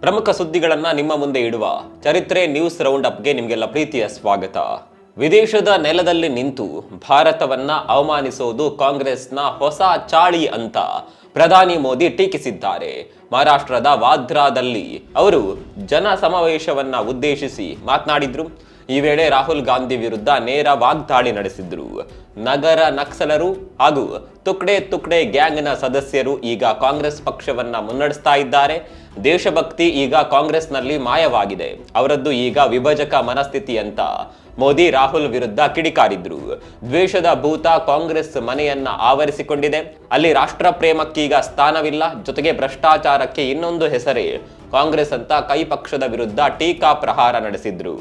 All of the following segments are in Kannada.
ಪ್ರಮುಖ ಸುದ್ದಿಗಳನ್ನ ನಿಮ್ಮ ಮುಂದೆ ಇಡುವ ಚರಿತ್ರೆ ನ್ಯೂಸ್ ರೌಂಡ್ ಅಪ್ಗೆ ನಿಮಗೆಲ್ಲ ಪ್ರೀತಿಯ ಸ್ವಾಗತ. ವಿದೇಶದ ನೆಲದಲ್ಲಿ ನಿಂತು ಭಾರತವನ್ನ ಅವಮಾನಿಸೋದು ಕಾಂಗ್ರೆಸ್ನ ಹೊಸ ಚಾಳಿ ಅಂತ ಪ್ರಧಾನಿ ಮೋದಿ ಟೀಕಿಸಿದ್ದಾರೆ. ಮಹಾರಾಷ್ಟ್ರದ ವಾದ್ರಾದಲ್ಲಿ ಅವರು ಜನ ಸಮಾವೇಶವನ್ನ ಉದ್ದೇಶಿಸಿ ಮಾತನಾಡಿದ್ರು. ಈ ವೇಳೆ ರಾಹುಲ್ ಗಾಂಧಿ ವಿರುದ್ಧ ನೇರ ವಾಗ್ದಾಳಿ ನಡೆಸಿದ್ರು. ನಗರ ನಕ್ಸಲರು ಹಾಗೂ ತುಕ್ಡೆ ತುಕ್ಡೆ ಗ್ಯಾಂಗ್ನ ಸದಸ್ಯರು ಈಗ ಕಾಂಗ್ರೆಸ್ ಪಕ್ಷವನ್ನ ಮುನ್ನಡೆಸ್ತಾ ಇದ್ದಾರೆ. ದೇಶಭಕ್ತಿ ಈಗ ಕಾಂಗ್ರೆಸ್ನಲ್ಲಿ ಮಾಯವಾಗಿದೆ. ಅವರದ್ದು ಈಗ ವಿಭಜಕ ಮನಸ್ಥಿತಿ ಅಂತ ಮೋದಿ, ರಾಹುಲ್ ವಿರುದ್ಧ ಕಿಡಿಕಾರಿದ್ರು. ದ್ವೇಷದ ಭೂತ ಕಾಂಗ್ರೆಸ್ ಮನೆಯನ್ನ ಆವರಿಸಿಕೊಂಡಿದೆ. ಅಲ್ಲಿ ರಾಷ್ಟ್ರ ಪ್ರೇಮಕ್ಕೀಗ ಸ್ಥಾನವಿಲ್ಲ. ಜೊತೆಗೆ ಭ್ರಷ್ಟಾಚಾರಕ್ಕೆ ಇನ್ನೊಂದು ಹೆಸರೇ ಕಾಂಗ್ರೆಸ್ ಅಂತ ಕೈ ಪಕ್ಷದ ವಿರುದ್ಧ ಟೀಕಾ ಪ್ರಹಾರ ನಡೆಸಿದ್ರು.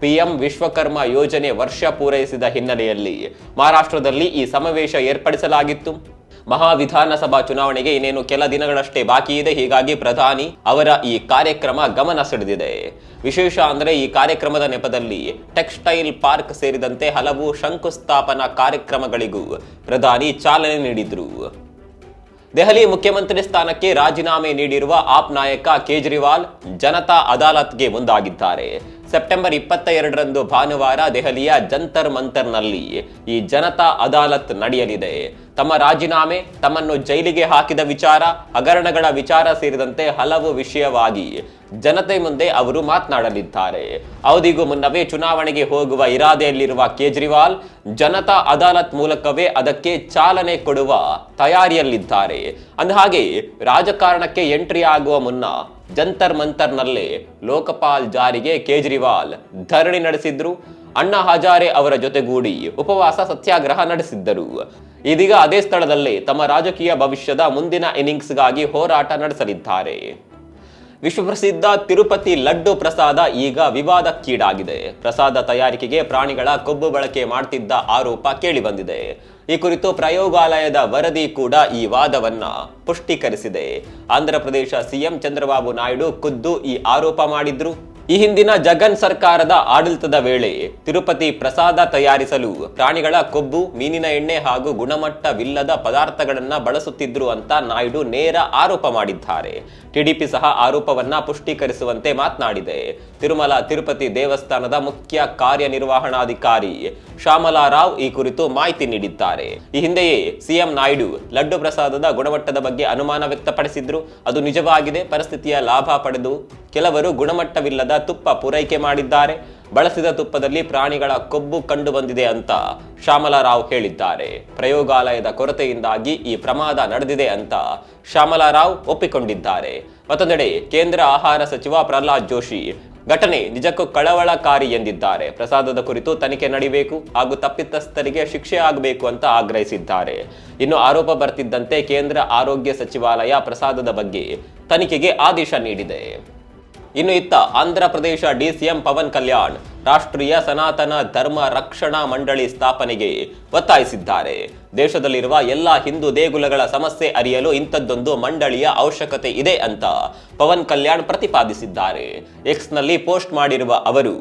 ಪಿಎಂ ವಿಶ್ವಕರ್ಮ ಯೋಜನೆ ವರ್ಷ ಪೂರೈಸಿದ ಹಿನ್ನೆಲೆಯಲ್ಲಿ ಮಹಾರಾಷ್ಟ್ರದಲ್ಲಿ ಈ ಸಮಾವೇಶ ಏರ್ಪಡಿಸಲಾಗಿತ್ತು. ಮಹಾವಿಧಾನಸಭಾ ಚುನಾವಣೆಗೆ ಇನ್ನೇನು ಕೆಲ ದಿನಗಳಷ್ಟೇ ಬಾಕಿ ಇದೆ. ಹೀಗಾಗಿ ಪ್ರಧಾನಿ ಅವರ ಈ ಕಾರ್ಯಕ್ರಮ ಗಮನ ಸೆಳೆದಿದೆ. ವಿಶೇಷ ಅಂದ್ರೆ ಈ ಕಾರ್ಯಕ್ರಮದ ನೆಪದಲ್ಲಿ ಟೆಕ್ಸ್ಟೈಲ್ ಪಾರ್ಕ್ ಸೇರಿದಂತೆ ಹಲವು ಶಂಕುಸ್ಥಾಪನಾ ಕಾರ್ಯಕ್ರಮಗಳಿಗೂ ಪ್ರಧಾನಿ ಚಾಲನೆ ನೀಡಿದ್ರು. ದೆಹಲಿ ಮುಖ್ಯಮಂತ್ರಿ ಸ್ಥಾನಕ್ಕೆ ರಾಜೀನಾಮೆ ನೀಡಿರುವ ಆಪ್ ನಾಯಕ ಕೇಜ್ರಿವಾಲ್ ಜನತಾ ಅದಾಲತ್ಗೆ ಮುಂದಾಗಿದ್ದಾರೆ. ಸೆಪ್ಟೆಂಬರ್ ಇಪ್ಪತ್ತ ಎರಡರಂದು ಭಾನುವಾರ ದೆಹಲಿಯ ಜಂತರ್ ಮಂತರ್ನಲ್ಲಿ ಈ ಜನತಾ ಅದಾಲತ್ ನಡೆಯಲಿದೆ. ತಮ್ಮ ರಾಜೀನಾಮೆ, ತಮ್ಮನ್ನು ಜೈಲಿಗೆ ಹಾಕಿದ ವಿಚಾರ, ಹಗರಣಗಳ ವಿಚಾರ ಸೇರಿದಂತೆ ಹಲವು ವಿಷಯವಾಗಿ ಜನತೆ ಮುಂದೆ ಅವರು ಮಾತನಾಡಲಿದ್ದಾರೆ. ಅವಧಿಗೂ ಮುನ್ನವೇ ಚುನಾವಣೆಗೆ ಹೋಗುವ ಇರಾದೆಯಲ್ಲಿರುವ ಕೇಜ್ರಿವಾಲ್ ಜನತಾ ಅದಾಲತ್ ಮೂಲಕವೇ ಅದಕ್ಕೆ ಚಾಲನೆ ಕೊಡುವ ತಯಾರಿಯಲ್ಲಿದ್ದಾರೆ. ಅಂದಹಾಗೆ ರಾಜಕಾರಣಕ್ಕೆ ಎಂಟ್ರಿ ಆಗುವ ಮುನ್ನ ಜಂತರ್ ಮಂತರ್ನಲ್ಲಿ ಲೋಕಪಾಲ್ ಜಾರಿಗೆ ಕೇಜ್ರಿವಾಲ್ ಧರಣಿ ನಡೆಸಿದ್ರು. ಅಣ್ಣಾ ಹಜಾರೆ ಅವರ ಜೊತೆಗೂಡಿ ಉಪವಾಸ ಸತ್ಯಾಗ್ರಹ ನಡೆಸಿದ್ದರು. ಇದೀಗ ಅದೇ ಸ್ಥಳದಲ್ಲಿ ತಮ್ಮ ರಾಜಕೀಯ ಭವಿಷ್ಯದ ಮುಂದಿನ ಇನ್ನಿಂಗ್ಸ್ಗಾಗಿ ಹೋರಾಟ ನಡೆಸಲಿದ್ದಾರೆ. ವಿಶ್ವಪ್ರಸಿದ್ಧ ತಿರುಪತಿ ಲಡ್ಡು ಪ್ರಸಾದ ಈಗ ವಿವಾದಕ್ಕೀಡಾಗಿದೆ. ಪ್ರಸಾದ ತಯಾರಿಕೆಗೆ ಪ್ರಾಣಿಗಳ ಕೊಬ್ಬು ಬಳಕೆ ಮಾಡ್ತಿದ್ದ ಆರೋಪ ಕೇಳಿಬಂದಿದೆ. ಈ ಕುರಿತು ಪ್ರಯೋಗಾಲಯದ ವರದಿ ಕೂಡ ಈ ವಾದವನ್ನ ಪುಷ್ಟೀಕರಿಸಿದೆ. ಆಂಧ್ರ ಪ್ರದೇಶ ಸಿಎಂ ಚಂದ್ರಬಾಬು ನಾಯ್ಡು ಖುದ್ದು ಈ ಆರೋಪ ಮಾಡಿದ್ರು. ಈ ಹಿಂದಿನ ಜಗನ್ ಸರ್ಕಾರದ ಆಡಳಿತದ ವೇಳೆ ತಿರುಪತಿ ಪ್ರಸಾದ ತಯಾರಿಸಲು ಪ್ರಾಣಿಗಳ ಕೊಬ್ಬು, ಮೀನಿನ ಎಣ್ಣೆ ಹಾಗೂ ಗುಣಮಟ್ಟವಿಲ್ಲದ ಪದಾರ್ಥಗಳನ್ನ ಬಳಸುತ್ತಿದ್ರು ಅಂತ ನಾಯ್ಡು ನೇರ ಆರೋಪ ಮಾಡಿದ್ದಾರೆ. ಟಿಡಿಪಿ ಸಹ ಆರೋಪವನ್ನ ಪುಷ್ಟೀಕರಿಸುವಂತೆ ಮಾತನಾಡಿದೆ. ತಿರುಮಲ, ತಿರುಪತಿ ದೇವಸ್ಥಾನದ ಮುಖ್ಯ ಕಾರ್ಯನಿರ್ವಹಣಾಧಿಕಾರಿ ಶ್ಯಾಮಲಾ ರಾವ್ ಈ ಕುರಿತು ಮಾಹಿತಿ ನೀಡಿದ್ದಾರೆ. ಈ ಹಿಂದೆಯೇ ಸಿಎಂ ನಾಯ್ಡು ಲಡ್ಡು ಪ್ರಸಾದದ ಗುಣಮಟ್ಟದ ಬಗ್ಗೆ ಅನುಮಾನ ವ್ಯಕ್ತಪಡಿಸಿದ್ರು. ಅದು ನಿಜವಾಗಿದೆ, ಪರಿಸ್ಥಿತಿಯ ಲಾಭ ಪಡೆದು ಕೆಲವರು ಗುಣಮಟ್ಟವಿಲ್ಲದ ತುಪ್ಪ ಪೂರೈಕೆ ಮಾಡಿದ್ದಾರೆ. ಬಳಸಿದ ತುಪ್ಪದಲ್ಲಿ ಪ್ರಾಣಿಗಳ ಕೊಬ್ಬು ಕಂಡು ಬಂದಿದೆ ಅಂತ ಶ್ಯಾಮಲಾರಾವ್ ಹೇಳಿದ್ದಾರೆ. ಪ್ರಯೋಗಾಲಯದ ಕೊರತೆಯಿಂದಾಗಿ ಈ ಪ್ರಮಾದ ನಡೆದಿದೆ ಅಂತ ಶ್ಯಾಮಲಾರಾವ್ ಒಪ್ಪಿಕೊಂಡಿದ್ದಾರೆ. ಮತ್ತೊಂದೆಡೆ ಕೇಂದ್ರ ಆಹಾರ ಸಚಿವ ಪ್ರಹ್ಲಾದ್ ಜೋಶಿ ಘಟನೆ ನಿಜಕ್ಕೂ ಕಳವಳಕಾರಿ ಎಂದಿದ್ದಾರೆ. ಪ್ರಸಾದದ ಕುರಿತು ತನಿಖೆ ನಡೆಯಬೇಕು ಹಾಗೂ ತಪ್ಪಿತಸ್ಥರಿಗೆ ಶಿಕ್ಷೆ ಆಗಬೇಕು ಅಂತ ಆಗ್ರಹಿಸಿದ್ದಾರೆ. ಇನ್ನು ಆರೋಪ ಬರ್ತಿದ್ದಂತೆ ಕೇಂದ್ರ ಆರೋಗ್ಯ ಸಚಿವಾಲಯ ಪ್ರಸಾದದ ಬಗ್ಗೆ ತನಿಖೆಗೆ ಆದೇಶ ನೀಡಿದೆ. ಇನ್ನು ಇತ್ತ ಆಂಧ್ರ ಪ್ರದೇಶ ಡಿಸಿಎಂ ಪವನ್ ಕಲ್ಯಾಣ್ ರಾಷ್ಟ್ರೀಯ ಸನಾತನ ಧರ್ಮ ರಕ್ಷಣಾ ಮಂಡಳಿ ಸ್ಥಾಪನೆಗೆ ಒತ್ತಾಯಿಸಿದ್ದಾರೆ. ದೇಶದಲ್ಲಿರುವ ಎಲ್ಲ ಹಿಂದೂ ದೇಗುಲಗಳ ಸಮಸ್ಯೆ ಅರಿಯಲು ಇಂಥದ್ದೊಂದು ಮಂಡಳಿಯ ಅವಶ್ಯಕತೆ ಇದೆ ಅಂತ ಪವನ್ ಕಲ್ಯಾಣ್ ಪ್ರತಿಪಾದಿಸಿದ್ದಾರೆ. ಎಕ್ಸ್ನಲ್ಲಿ ಪೋಸ್ಟ್ ಮಾಡಿರುವ ಅವರು,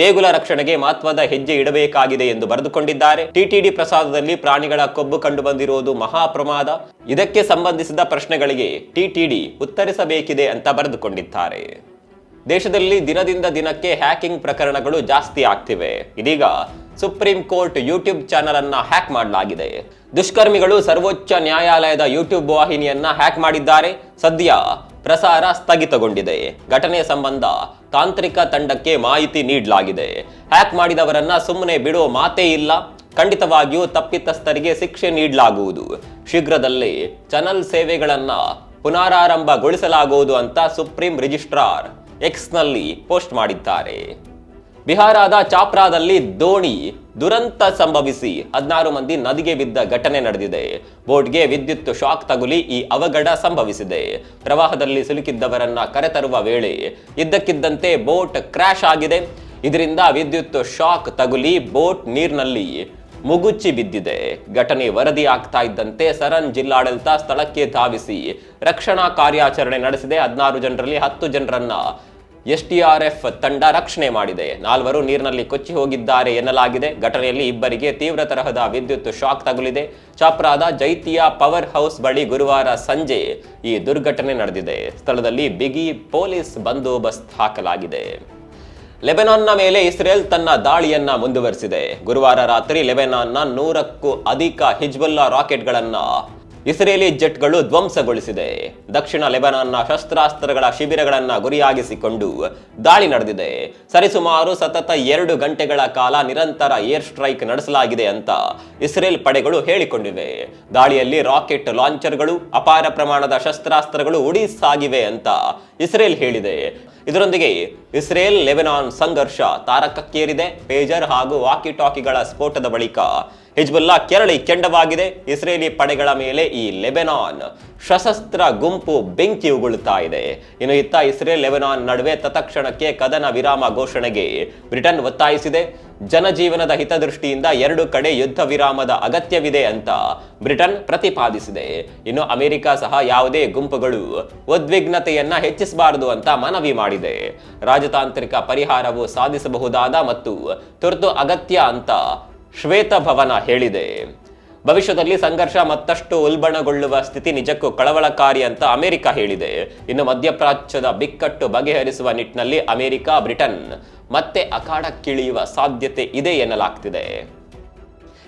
ದೇಗುಲ ರಕ್ಷಣೆಗೆ ಮಹತ್ವದ ಹೆಜ್ಜೆ ಇಡಬೇಕಾಗಿದೆ ಎಂದು ಬರೆದುಕೊಂಡಿದ್ದಾರೆ. ಟಿಟಿಡಿ ಪ್ರಸಾದದಲ್ಲಿ ಪ್ರಾಣಿಗಳ ಕೊಬ್ಬು ಕಂಡು ಬಂದಿರುವುದು ಮಹಾ ಪ್ರಮಾದ ಇದಕ್ಕೆ ಸಂಬಂಧಿಸಿದ ಪ್ರಶ್ನೆಗಳಿಗೆ ಟಿಟಿಡಿ ಉತ್ತರಿಸಬೇಕಿದೆ ಅಂತ ಬರೆದುಕೊಂಡಿದ್ದಾರೆ. ದೇಶದಲ್ಲಿ ದಿನದಿಂದ ದಿನಕ್ಕೆ ಹ್ಯಾಕಿಂಗ್ ಪ್ರಕರಣಗಳು ಜಾಸ್ತಿ ಆಗ್ತಿವೆ. ಇದೀಗ ಸುಪ್ರೀಂ ಕೋರ್ಟ್ ಯೂಟ್ಯೂಬ್ ಚಾನೆಲ್ ಅನ್ನ ಹ್ಯಾಕ್ ಮಾಡಲಾಗಿದೆ. ದುಷ್ಕರ್ಮಿಗಳು ಸರ್ವೋಚ್ಚ ನ್ಯಾಯಾಲಯದ ಯೂಟ್ಯೂಬ್ ವಾಹಿನಿಯನ್ನ ಹ್ಯಾಕ್ ಮಾಡಿದ್ದಾರೆ. ಸದ್ಯ ಪ್ರಸಾರ ಸ್ಥಗಿತಗೊಂಡಿದೆ. ಘಟನೆ ಸಂಬಂಧ ತಾಂತ್ರಿಕ ತಂಡಕ್ಕೆ ಮಾಹಿತಿ ನೀಡಲಾಗಿದೆ. ಹ್ಯಾಕ್ ಮಾಡಿದವರನ್ನ ಸುಮ್ಮನೆ ಬಿಡೋ ಮಾತೇ ಇಲ್ಲ. ಖಂಡಿತವಾಗಿಯೂ ತಪ್ಪಿತಸ್ಥರಿಗೆ ಶಿಕ್ಷೆ ನೀಡಲಾಗುವುದು. ಶೀಘ್ರದಲ್ಲಿ ಚಾನಲ್ ಸೇವೆಗಳನ್ನ ಪುನರಾರಂಭಗೊಳಿಸಲಾಗುವುದು ಅಂತ ಸುಪ್ರೀಂ ರಿಜಿಸ್ಟ್ರಾರ್ ಎಕ್ಸ್ನಲ್ಲಿ ಪೋಸ್ಟ್ ಮಾಡಿದ್ದಾರೆ. ಬಿಹಾರದ ಚಾಪ್ರಾದಲ್ಲಿ ದೋಣಿ ದುರಂತ ಸಂಭವಿಸಿ ಹದಿನಾರು ಮಂದಿ ನದಿಗೆ ಬಿದ್ದ ಘಟನೆ ನಡೆದಿದೆ. ಬೋಟ್ಗೆ ವಿದ್ಯುತ್ ಶಾಕ್ ತಗುಲಿ ಈ ಅವಘಡ ಸಂಭವಿಸಿದೆ. ಪ್ರವಾಹದಲ್ಲಿ ಸಿಲುಕಿದ್ದವರನ್ನ ಕರೆತರುವ ವೇಳೆ ಇದ್ದಕ್ಕಿದ್ದಂತೆ ಬೋಟ್ ಕ್ರ್ಯಾಶ್ ಆಗಿದೆ. ಇದರಿಂದ ವಿದ್ಯುತ್ ಶಾಕ್ ತಗುಲಿ ಬೋಟ್ ನೀರಿನಲ್ಲಿ ಮುಗುಚ್ಚಿ ಬಿದ್ದಿದೆ. ಘಟನೆ ವರದಿ ಆಗ್ತಾ ಇದ್ದಂತೆ ಸರನ್ ಜಿಲ್ಲಾಡಳಿತ ಸ್ಥಳಕ್ಕೆ ಧಾವಿಸಿ ರಕ್ಷಣಾ ಕಾರ್ಯಾಚರಣೆ ನಡೆಸಿದೆ. ಹದಿನಾರು ಜನರಲ್ಲಿ ಹತ್ತು ಜನರನ್ನ ಎಸ್ಡಿಆರ್ಎಫ್ ತಂಡ ರಕ್ಷಣೆ ಮಾಡಿದೆ. ನಾಲ್ವರು ನೀರಿನಲ್ಲಿ ಕೊಚ್ಚಿ ಹೋಗಿದ್ದಾರೆ ಎನ್ನಲಾಗಿದೆ. ಘಟನೆಯಲ್ಲಿ ಇಬ್ಬರಿಗೆ ತೀವ್ರ ತರಹದ ವಿದ್ಯುತ್ ಶಾಕ್ ತಗುಲಿದೆ. ಚಾಪ್ರಾದ ಜೈತಿಯಾ ಪವರ್ ಹೌಸ್ ಬಳಿ ಗುರುವಾರ ಸಂಜೆ ಈ ದುರ್ಘಟನೆ ನಡೆದಿದೆ. ಸ್ಥಳದಲ್ಲಿ ಬಿಗಿ ಪೊಲೀಸ್ ಬಂದೋಬಸ್ತ್ ಹಾಕಲಾಗಿದೆ. ಲೆಬನಾನ್ನ ಮೇಲೆ ಇಸ್ರೇಲ್ ತನ್ನ ದಾಳಿಯನ್ನ ಮುಂದುವರಿಸಿದೆ. ಗುರುವಾರ ರಾತ್ರಿ ಲೆಬೆನಾನ್ನ ನೂರಕ್ಕೂ ಅಧಿಕ ಹಿಜ್ಬುಲ್ಲಾ ರಾಕೆಟ್ಗಳನ್ನ ಇಸ್ರೇಲಿ ಜೆಟ್ಗಳು ಧ್ವಂಸಗೊಳಿಸಿದೆ. ದಕ್ಷಿಣ ಲೆಬನಾನ್ನ ಶಸ್ತ್ರಾಸ್ತ್ರಗಳ ಶಿಬಿರಗಳನ್ನ ಗುರಿಯಾಗಿಸಿಕೊಂಡು ದಾಳಿ ನಡೆದಿದೆ. ಸರಿಸುಮಾರು ಸತತ ಎರಡು ಗಂಟೆಗಳ ಕಾಲ ನಿರಂತರ ಏರ್ ಸ್ಟ್ರೈಕ್ ನಡೆಸಲಾಗಿದೆ ಅಂತ ಇಸ್ರೇಲ್ ಪಡೆಗಳು ಹೇಳಿಕೊಂಡಿವೆ. ದಾಳಿಯಲ್ಲಿ ರಾಕೆಟ್ ಲಾಂಚರ್ಗಳು, ಅಪಾರ ಪ್ರಮಾಣದ ಶಸ್ತ್ರಾಸ್ತ್ರಗಳು ಉಡಿ ಸಾಗಿವೆ ಅಂತ ಇಸ್ರೇಲ್ ಹೇಳಿದೆ. ಇದರೊಂದಿಗೆ ಇಸ್ರೇಲ್ ಲೆಬನಾನ್ ಸಂಘರ್ಷ ತಾರಕಕ್ಕೇರಿದೆ, ಪೇಜರ್ ಹಾಗೂ ವಾಕಿ ಟಾಕಿಗಳ ಸ್ಫೋಟದ ಬಳಿಕ ಹಿಜ್ಬುಲ್ಲಾ ಕೆರಳಿ ಕೆಂಡವಾಗಿದೆ. ಇಸ್ರೇಲಿ ಪಡೆಗಳ ಮೇಲೆ ಈ ಲೆಬೆನಾನ್ ಸಶಸ್ತ್ರ ಗುಂಪು ಬೆಂಕಿ ಉಗುಳುತ್ತಾ ಇದೆ. ಇನ್ನು ಇತ್ತ ಇಸ್ರೇಲ್ ಲೆಬೆನಾನ್ ನಡುವೆ ತತ್ಕ್ಷಣಕ್ಕೆ ಕದನ ವಿರಾಮ ಘೋಷಣೆಗೆ ಬ್ರಿಟನ್ ಒತ್ತಾಯಿಸಿದೆ. ಜನಜೀವನದ ಹಿತದೃಷ್ಟಿಯಿಂದ ಎರಡು ಕಡೆ ಯುದ್ಧ ವಿರಾಮದ ಅಗತ್ಯವಿದೆ ಅಂತ ಬ್ರಿಟನ್ ಪ್ರತಿಪಾದಿಸಿದೆ. ಇನ್ನು ಅಮೆರಿಕ ಸಹ ಯಾವುದೇ ಗುಂಪುಗಳು ಉದ್ವಿಗ್ನತೆಯನ್ನ ಹೆಚ್ಚಿಸಬಾರದು ಅಂತ ಮನವಿ ಮಾಡಿದೆ. ರಾಜತಾಂತ್ರಿಕ ಪರಿಹಾರವು ಸಾಧಿಸಬಹುದಾದ ಮತ್ತು ತುರ್ತು ಅಗತ್ಯ ಅಂತ ಶ್ವೇತಭವನ ಹೇಳಿದೆ. ಭವಿಷ್ಯದಲ್ಲಿ ಸಂಘರ್ಷ ಮತ್ತಷ್ಟು ಉಲ್ಬಣಗೊಳ್ಳುವ ಸ್ಥಿತಿ ನಿಜಕ್ಕೂ ಕಳವಳಕಾರಿ ಅಂತ ಅಮೆರಿಕ ಹೇಳಿದೆ. ಇನ್ನು ಮಧ್ಯಪ್ರಾಚ್ಯದ ಬಿಕ್ಕಟ್ಟು ಬಗೆಹರಿಸುವ ನಿಟ್ಟಿನಲ್ಲಿ ಅಮೆರಿಕ, ಬ್ರಿಟನ್ ಮತ್ತೆ ಅಖಾಡಕ್ಕಿಳಿಯುವ ಸಾಧ್ಯತೆ ಇದೆ ಎನ್ನಲಾಗ್ತಿದೆ.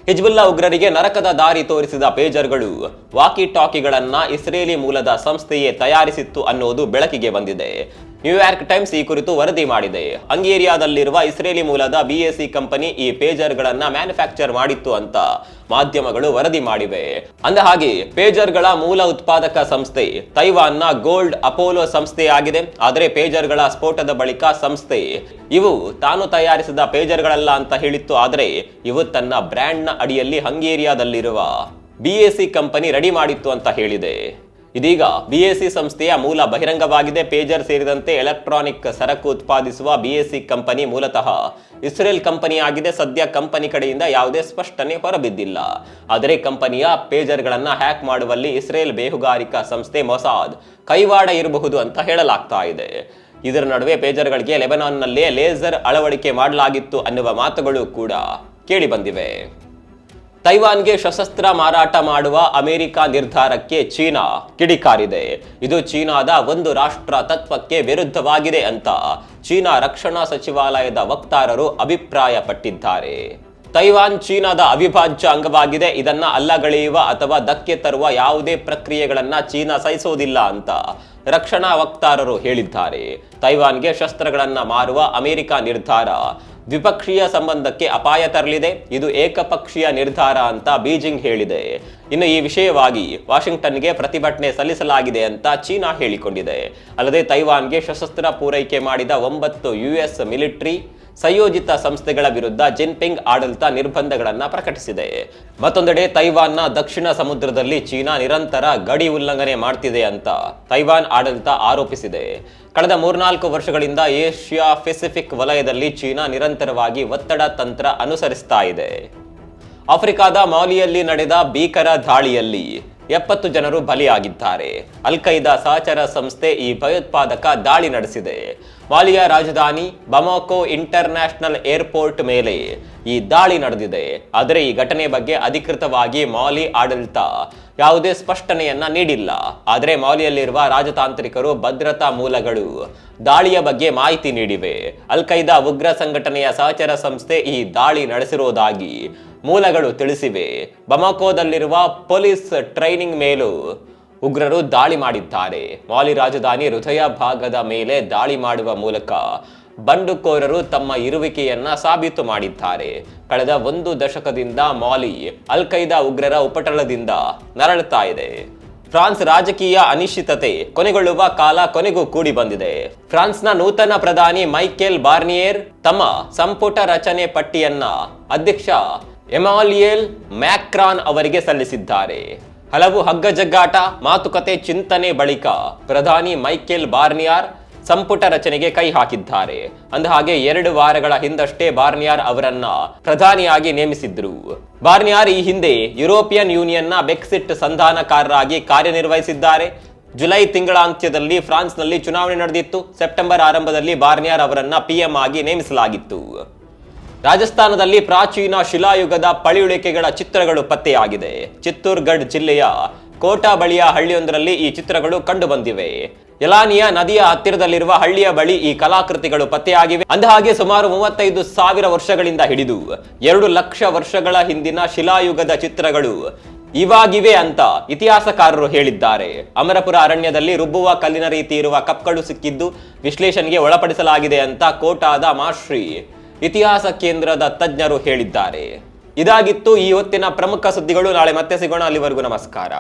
ಹಿಜ್ಬುಲ್ಲಾ ಉಗ್ರರಿಗೆ ನರಕದ ದಾರಿ ತೋರಿಸಿದ ಪೇಜರ್ಗಳು ವಾಕಿ ಟಾಕಿಗಳನ್ನ ಇಸ್ರೇಲಿ ಮೂಲದ ಸಂಸ್ಥೆಯೇ ತಯಾರಿಸಿತ್ತು ಅನ್ನೋದು ಬೆಳಕಿಗೆ ಬಂದಿದೆ. ನ್ಯೂಯಾರ್ಕ್ ಟೈಮ್ಸ್ ಈ ಕುರಿತು ವರದಿ ಮಾಡಿದೆ. ಹಂಗೇರಿಯಾದಲ್ಲಿರುವ ಇಸ್ರೇಲಿ ಮೂಲದ ಬಿಎಸ್ಸಿ ಕಂಪನಿ ಈ ಪೇಜರ್ ಗಳನ್ನ ಮ್ಯಾನುಫ್ಯಾಕ್ಚರ್ ಮಾಡಿತ್ತು ಅಂತ ಮಾಧ್ಯಮಗಳು ವರದಿ ಮಾಡಿವೆ. ಅಂದ ಹಾಗೆ ಪೇಜರ್ಗಳ ಮೂಲ ಉತ್ಪಾದಕ ಸಂಸ್ಥೆ ತೈವಾನ್ನ ಗೋಲ್ಡ್ ಅಪೋಲೋ ಸಂಸ್ಥೆಯಾಗಿದೆ ಆದರೆ ಪೇಜರ್ಗಳ ಸ್ಫೋಟದ ಬಳಿಕ ಸಂಸ್ಥೆ, ಇವು ತಾನು ತಯಾರಿಸಿದ ಪೇಜರ್ ಗಳಲ್ಲ ಅಂತ ಹೇಳಿತ್ತು. ಆದರೆ ಇವು ತನ್ನ ಬ್ರ್ಯಾಂಡ್ನ ಅಡಿಯಲ್ಲಿ ಹಂಗೇರಿಯಾದಲ್ಲಿರುವ ಬಿಎಸ್ಸಿ ಕಂಪನಿ ರೆಡಿ ಮಾಡಿತ್ತು ಅಂತ ಹೇಳಿದೆ. ಇದೀಗ ಬಿಎಸ್ಸಿ ಸಂಸ್ಥೆಯ ಮೂಲ ಬಹಿರಂಗವಾಗಿದೆ. ಪೇಜರ್ ಸೇರಿದಂತೆ ಎಲೆಕ್ಟ್ರಾನಿಕ್ ಸರಕು ಉತ್ಪಾದಿಸುವ ಬಿಎಸ್ಸಿ ಕಂಪನಿ ಮೂಲತಃ ಇಸ್ರೇಲ್ ಕಂಪನಿಯಾಗಿದೆ. ಸದ್ಯ ಕಂಪನಿ ಕಡೆಯಿಂದ ಯಾವುದೇ ಸ್ಪಷ್ಟನೆ ಹೊರಬಿದ್ದಿಲ್ಲ. ಆದರೆ ಕಂಪನಿಯ ಪೇಜರ್ಗಳನ್ನು ಹ್ಯಾಕ್ ಮಾಡುವಲ್ಲಿ ಇಸ್ರೇಲ್ ಬೇಹುಗಾರಿಕಾ ಸಂಸ್ಥೆ ಮೊಸಾದ್ ಕೈವಾಡ ಇರಬಹುದು ಅಂತ ಹೇಳಲಾಗ್ತಾ ಇದೆ. ಇದರ ನಡುವೆ ಪೇಜರ್ಗಳಿಗೆ ಲೆಬನಾನ್ನಲ್ಲೇ ಲೇಸರ್ ಅಳವಡಿಕೆ ಮಾಡಲಾಗಿತ್ತು ಅನ್ನುವ ಮಾತುಗಳು ಕೂಡ ಕೇಳಿಬಂದಿವೆ ತೈವಾನ್ಗೆ ಸಶಸ್ತ್ರ ಮಾರಾಟ ಮಾಡುವ ಅಮೆರಿಕ ನಿರ್ಧಾರಕ್ಕೆ ಚೀನಾ ಕಿಡಿಕಾರಿದೆ. ಇದು ಚೀನಾದ ಒಂದು ರಾಷ್ಟ್ರ ತತ್ವಕ್ಕೆ ವಿರುದ್ಧವಾಗಿದೆ ಅಂತ ಚೀನಾ ರಕ್ಷಣಾ ಸಚಿವಾಲಯದ ವಕ್ತಾರರು ಅಭಿಪ್ರಾಯಪಟ್ಟಿದ್ದಾರೆ. ತೈವಾನ್ ಚೀನಾದ ಅವಿಭಾಜ್ಯ ಅಂಗವಾಗಿದೆ. ಇದನ್ನ ಅಲ್ಲಗಳೆಯುವ ಅಥವಾ ಧಕ್ಕೆ ತರುವ ಯಾವುದೇ ಪ್ರಕ್ರಿಯೆಗಳನ್ನ ಚೀನಾ ಸಹಿಸೋದಿಲ್ಲ ಅಂತ ರಕ್ಷಣಾ ವಕ್ತಾರರು ಹೇಳಿದ್ದಾರೆ. ತೈವಾನ್ಗೆ ಶಸ್ತ್ರಗಳನ್ನು ಮಾರುವ ಅಮೆರಿಕ ನಿರ್ಧಾರ. ದ್ವಿಪಕ್ಷೀಯ ಸಂಬಂಧಕ್ಕೆ ಅಪಾಯ ತರಲಿದೆ. ಇದು ಏಕಪಕ್ಷೀಯ ನಿರ್ಧಾರ ಅಂತ ಬೀಜಿಂಗ್ ಹೇಳಿದೆ. ಇನ್ನು ಈ ವಿಷಯವಾಗಿ ವಾಷಿಂಗ್ಟನ್ಗೆ ಪ್ರತಿಭಟನೆ ಸಲ್ಲಿಸಲಾಗಿದೆ ಅಂತ ಚೀನಾ ಹೇಳಿಕೊಂಡಿದೆ. ಅಲ್ಲದೆ ತೈವಾನ್ಗೆ ಸಶಸ್ತ್ರ ಪೂರೈಕೆ ಮಾಡಿದ ಒಂಬತ್ತು ಯುಎಸ್ ಮಿಲಿಟರಿ ಸಂಯೋಜಿತ ಸಂಸ್ಥೆಗಳ ವಿರುದ್ಧ ಜಿನ್ಪಿಂಗ್ ಆಡಳಿತ ನಿರ್ಬಂಧಗಳನ್ನು ಪ್ರಕಟಿಸಿದೆ. ಮತ್ತೊಂದೆಡೆ ತೈವಾನ್ನ ದಕ್ಷಿಣ ಸಮುದ್ರದಲ್ಲಿ ಚೀನಾ ನಿರಂತರ ಗಡಿ ಉಲ್ಲಂಘನೆ ಮಾಡ್ತಿದೆ ಅಂತ ತೈವಾನ್ ಆಡಳಿತ ಆರೋಪಿಸಿದೆ. ಕಳೆದ ಮೂರ್ನಾಲ್ಕು ವರ್ಷಗಳಿಂದ ಏಷ್ಯಾ ಪೆಸಿಫಿಕ್ ವಲಯದಲ್ಲಿ ಚೀನಾ ನಿರಂತರವಾಗಿ ಒತ್ತಡ ತಂತ್ರ ಅನುಸರಿಸ್ತಾ ಇದೆ. ಆಫ್ರಿಕಾದ ಮಾಲಿಯಲ್ಲಿ ನಡೆದ ಭೀಕರ ದಾಳಿಯಲ್ಲಿ ಎಪ್ಪತ್ತು ಜನರು ಬಲಿಯಾಗಿದ್ದಾರೆ. ಅಲ್ ಖೈದಾ ಸಹಚರ ಸಂಸ್ಥೆ ಈ ಭಯೋತ್ಪಾದಕ ದಾಳಿ ನಡೆಸಿದೆ. ಮಾಲಿಯ ರಾಜಧಾನಿ ಬಮಾಕೋ ಇಂಟರ್ನ್ಯಾಷನಲ್ ಏರ್ಪೋರ್ಟ್ ಮೇಲೆ ಈ ದಾಳಿ ನಡೆದಿದೆ. ಆದರೆ ಈ ಘಟನೆ ಬಗ್ಗೆ ಅಧಿಕೃತವಾಗಿ ಮಾಲಿ ಆಡಳಿತ ಯಾವುದೇ ಸ್ಪಷ್ಟನೆಯನ್ನ ನೀಡಿಲ್ಲ. ಆದರೆ ಮಾಲಿಯಲ್ಲಿರುವ ರಾಜತಾಂತ್ರಿಕರು ಭದ್ರತಾ ಮೂಲಗಳು ದಾಳಿಯ ಬಗ್ಗೆ ಮಾಹಿತಿ ನೀಡಿವೆ. ಅಲ್ ಖೈದಾ ಉಗ್ರ ಸಂಘಟನೆಯ ಸಹಚರ ಸಂಸ್ಥೆ ಈ ದಾಳಿ ನಡೆಸಿರುವುದಾಗಿ ಮೂಲಗಳು ತಿಳಿಸಿವೆ. ಬಮಾಕೋದಲ್ಲಿರುವ ಪೊಲೀಸ್ ಟ್ರೈನಿಂಗ್ ಮೇಲೂ ಉಗ್ರರು ದಾಳಿ ಮಾಡಿದ್ದಾರೆ. ಮಾಲಿ ರಾಜಧಾನಿ ಹೃದಯ ಭಾಗದ ಮೇಲೆ ದಾಳಿ ಮಾಡುವ ಮೂಲಕ ಬಂಡುಕೋರರು ತಮ್ಮ ಇರುವಿಕೆಯನ್ನ ಸಾಬೀತು ಮಾಡಿದ್ದಾರೆ. ಕಳೆದ ಒಂದು ದಶಕದಿಂದ ಮಾಲಿ ಅಲ್ ಖೈದಾ ಉಗ್ರರ ಉಪಟಳದಿಂದ ನರಳುತ್ತಾ ಇದೆ. ಫ್ರಾನ್ಸ್ ರಾಜಕೀಯ ಅನಿಶ್ಚಿತತೆ ಕೊನೆಗೊಳ್ಳುವ ಕಾಲ ಕೊನೆಗೂ ಕೂಡಿ ಬಂದಿದೆ. ಫ್ರಾನ್ಸ್ನ ನೂತನ ಪ್ರಧಾನಿ ಮೈಕೆಲ್ ಬಾರ್ನಿಯರ್ ತಮ್ಮ ಸಂಪುಟ ರಚನೆ ಪಟ್ಟಿಯನ್ನ ಅಧ್ಯಕ್ಷ ಎಮಾಲಿಯಲ್ ಮ್ಯಾಕ್ರಾನ್ ಅವರಿಗೆ ಸಲ್ಲಿಸಿದ್ದಾರೆ. ಹಲವು ಹಗ್ಗಜಗ್ಗಾಟ, ಮಾತುಕತೆ, ಚಿಂತನೆ ಬಳಿಕ ಪ್ರಧಾನಿ ಮೈಕೆಲ್ ಬಾರ್ನಿಯಾರ್ ಸಂಪುಟ ರಚನೆಗೆ ಕೈ ಹಾಕಿದ್ದಾರೆ. ಅಂದಹಾಗೆ ಎರಡು ವಾರಗಳ ಹಿಂದಷ್ಟೇ ಬಾರ್ನಿಯಾರ್ ಅವರನ್ನ ಪ್ರಧಾನಿಯಾಗಿ ನೇಮಿಸಿದ್ರು. ಬಾರ್ನಿಯಾರ್ ಈ ಹಿಂದೆ ಯುರೋಪಿಯನ್ ಯೂನಿಯನ್ನ ಬೆಕ್ಸಿಟ್ ಸಂಧಾನಕಾರರಾಗಿ ಕಾರ್ಯನಿರ್ವಹಿಸಿದ್ದಾರೆ. ಜುಲೈ ತಿಂಗಳ ಅಂತ್ಯದಲ್ಲಿ ಫ್ರಾನ್ಸ್ನಲ್ಲಿ ಚುನಾವಣೆ ನಡೆದಿತ್ತು. ಸೆಪ್ಟೆಂಬರ್ ಆರಂಭದಲ್ಲಿ ಬಾರ್ನಿಯಾರ್ ಅವರನ್ನ ಪಿಎಂ ಆಗಿ ನೇಮಿಸಲಾಗಿತ್ತು. ರಾಜಸ್ಥಾನದಲ್ಲಿ ಪ್ರಾಚೀನ ಶಿಲಾಯುಗದ ಪಳಿಯುಳಿಕೆಗಳ ಚಿತ್ರಗಳು ಪತ್ತೆಯಾಗಿದೆ. ಚಿತ್ತೂರ್ಗಢ್ ಜಿಲ್ಲೆಯ ಕೋಟಾ ಬಳಿಯ ಹಳ್ಳಿಯೊಂದರಲ್ಲಿ ಈ ಚಿತ್ರಗಳು ಕಂಡುಬಂದಿವೆ. ಯಲಾನಿಯ ನದಿಯ ಹತ್ತಿರದಲ್ಲಿರುವ ಹಳ್ಳಿಯ ಬಳಿ ಈ ಕಲಾಕೃತಿಗಳು ಪತ್ತೆಯಾಗಿವೆ. ಅಂದಹಾಗೆ ಸುಮಾರು ಮೂವತ್ತೈದು ಸಾವಿರ ವರ್ಷಗಳಿಂದ ಹಿಡಿದು ಎರಡು ಲಕ್ಷ ವರ್ಷಗಳ ಹಿಂದಿನ ಶಿಲಾಯುಗದ ಚಿತ್ರಗಳು ಇವಾಗಿವೆ ಅಂತ ಇತಿಹಾಸಕಾರರು ಹೇಳಿದ್ದಾರೆ. ಅಮರಪುರ ಅರಣ್ಯದಲ್ಲಿ ರುಬ್ಬುವ ಕಲ್ಲಿನ ರೀತಿ ಇರುವ ಕಪ್ಗಳು ಸಿಕ್ಕಿದ್ದು ವಿಶ್ಲೇಷಣೆಗೆ ಒಳಪಡಿಸಲಾಗಿದೆ ಅಂತ ಕೋಟಾದ ಮಾಶ್ರೀ ಇತಿಹಾಸ ಕೇಂದ್ರದ ತಜ್ಞರು ಹೇಳಿದ್ದಾರೆ. ಇದಾಗಿತ್ತು ಈ ಹೊತ್ತಿನ ಪ್ರಮುಖ ಸುದ್ದಿಗಳು. ನಾಳೆ ಮತ್ತೆ ಸಿಗೋಣ. ಅಲ್ಲಿವರೆಗೂ ನಮಸ್ಕಾರ.